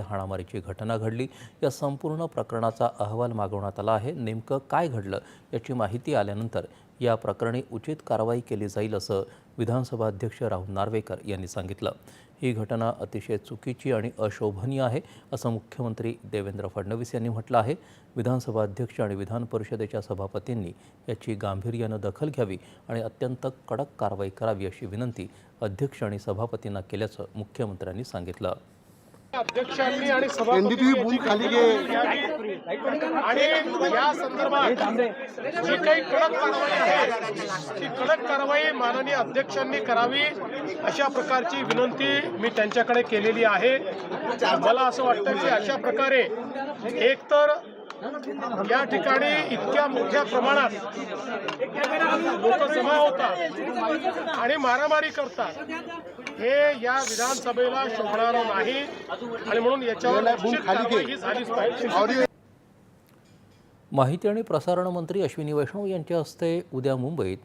हाणामारीची घटना घडली. या संपूर्ण प्रकरणाचा अहवाल मागवण्यात आला आहे. नेमकं काय घडलं याची माहिती आल्यानंतर या प्रकरणी उचित कारवाई केली जाईल असं विधानसभा अध्यक्ष राहुल नार्वेकर यांनी सांगितलं. ही घटना अतिशय चुकीची आणि अशोभनीय आहे असं मुख्यमंत्री देवेंद्र फडणवीस यांनी म्हटलं आहे. विधानसभा अध्यक्ष आणि विधान परिषदेच्या सभापतींनी याची गांभीर्यानं दखल घ्यावी आणि अत्यंत कडक कारवाई करावी अशी विनंती अध्यक्ष आणि सभापतींना केल्याचं मुख्यमंत्र्यांनी सांगितलं. अध्यक्षांनी आणि एनडीटीव्ही खाली घे. आणि या संदर्भात जी काही कडक कारवाई आहे ती कडक कारवाई माननीय अध्यक्षांनी करावी अशा प्रकारची विनंती मी त्यांच्याकडे केलेली आहे. मला असं वाटतं की अशा प्रकारे एकतर या ठिकाणी इतक्या मोठ्या प्रमाणात लोक जमा होतात आणि मारामारी करतात. हे या विधानसभेला शोभणारं नाही. आणि म्हणून याच्यावर माहिती आणि प्रसारण मंत्री अश्विनी वैष्णव यांच्या हस्ते उद्या मुंबईत